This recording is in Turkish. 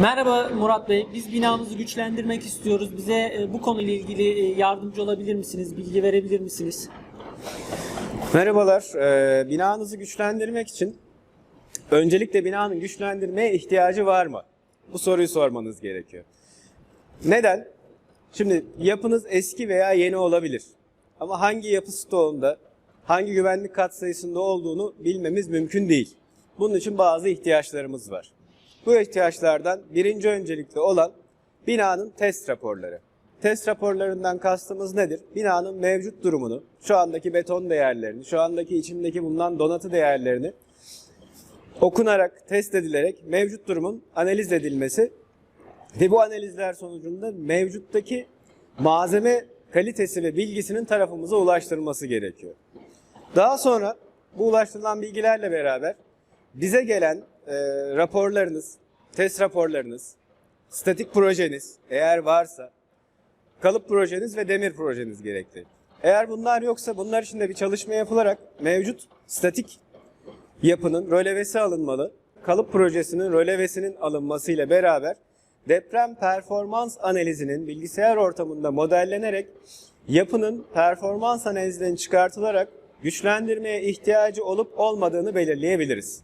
Merhaba Murat Bey. Biz binamızı güçlendirmek istiyoruz. Bize e, bu konuyla ilgili e, yardımcı olabilir misiniz? Bilgi verebilir misiniz? Merhabalar. Ee, binanızı güçlendirmek için öncelikle binanın güçlendirmeye ihtiyacı var mı? Bu soruyu sormanız gerekiyor. Neden? Şimdi yapınız eski veya yeni olabilir. Ama hangi yapı stoğunda, hangi güvenlik katsayısında olduğunu bilmemiz mümkün değil. Bunun için bazı ihtiyaçlarımız var. Bu ihtiyaçlardan birinci öncelikli olan binanın test raporları. Test raporlarından kastımız nedir? Binanın mevcut durumunu, şu andaki beton değerlerini, şu andaki içindeki bulunan donatı değerlerini okunarak, test edilerek mevcut durumun analiz edilmesi ve bu analizler sonucunda mevcuttaki malzeme kalitesi ve bilgisinin tarafımıza ulaştırılması gerekiyor. Daha sonra bu ulaştırılan bilgilerle beraber bize gelen e, raporlarınız, test raporlarınız, statik projeniz eğer varsa, kalıp projeniz ve demir projeniz gerekli. Eğer bunlar yoksa bunlar için de bir çalışma yapılarak mevcut statik yapının rölevesi alınmalı. Kalıp projesinin rölevesinin alınmasıyla beraber deprem performans analizinin bilgisayar ortamında modellenerek yapının performans analizinden çıkartılarak güçlendirmeye ihtiyacı olup olmadığını belirleyebiliriz.